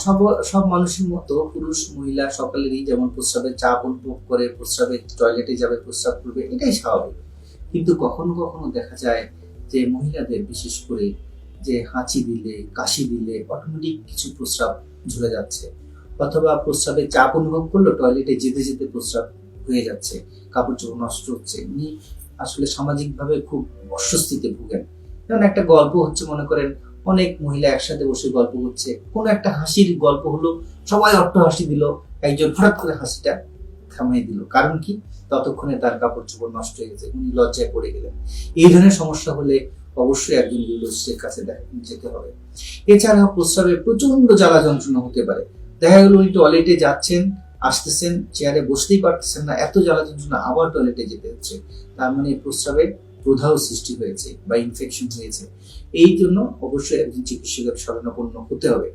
সব সব মানুষের মতো, পুরুষ, মহিলা, সকলেরই যেমন প্রস্রাবের চাপ অনুভব করে প্রস্রাবে টয়লেটে যাবে, প্রস্রাব করবে, এটাই স্বাভাবিক। কিন্তু কখনো কখনো দেখা যায় যে মহিলাদের, বিশেষ করে যে হাঁচি দিলে, কাশি দিলে অটোমেটিক কিছু প্রস্রাব ঝরে যাচ্ছে। অথবা প্রস্রাবের চাপ অনুভব করল টয়লেটে যেতে যেতে প্রস্রাব হয়ে যাচ্ছে কাপড় চোপড় নষ্ট হচ্ছে। উনি আসলে সামাজিকভাবে খুব অস্বস্তিতে ভুগেন। যেমন একটা গল্প হচ্ছে, মনে করেন অনেক মহিলা একসাথে বসে গল্প করছে। কোনো একটা হাসির গল্প হলো, সবাই অট্ট হাসি দিল, একজন হঠাৎ করে হাসিটা থামিয়ে দিল। কারণ কি? ততক্ষণে তার কাপড় চোপড় নষ্ট হয়ে গেছে, উনি লজ্জায় পড়ে গেলেন। এই ধরনের সমস্যা হলে অবশ্যই একজন ইউরোলজিস্টের কাছে যেতে হবে। এছাড়াও প্রস্রাবে প্রচণ্ড জ্বালা যন্ত্রণা হতে পারে। দেখা গেল উনি টয়লেটে যাচ্ছেন, আসতেছেন, চেয়ারে বসতেই পারতেছেন না, এত জ্বালা যন্ত্রণা আবার টয়লেটে যেতে হচ্ছে। তার মানে প্রস্রাবে প্রদাহ সৃষ্টি হয়েছে বা ইনফেকশন হয়েছে। এই জন্য অবশ্যই একজন চিকিৎসকের শরণাপন্ন হতে হবে।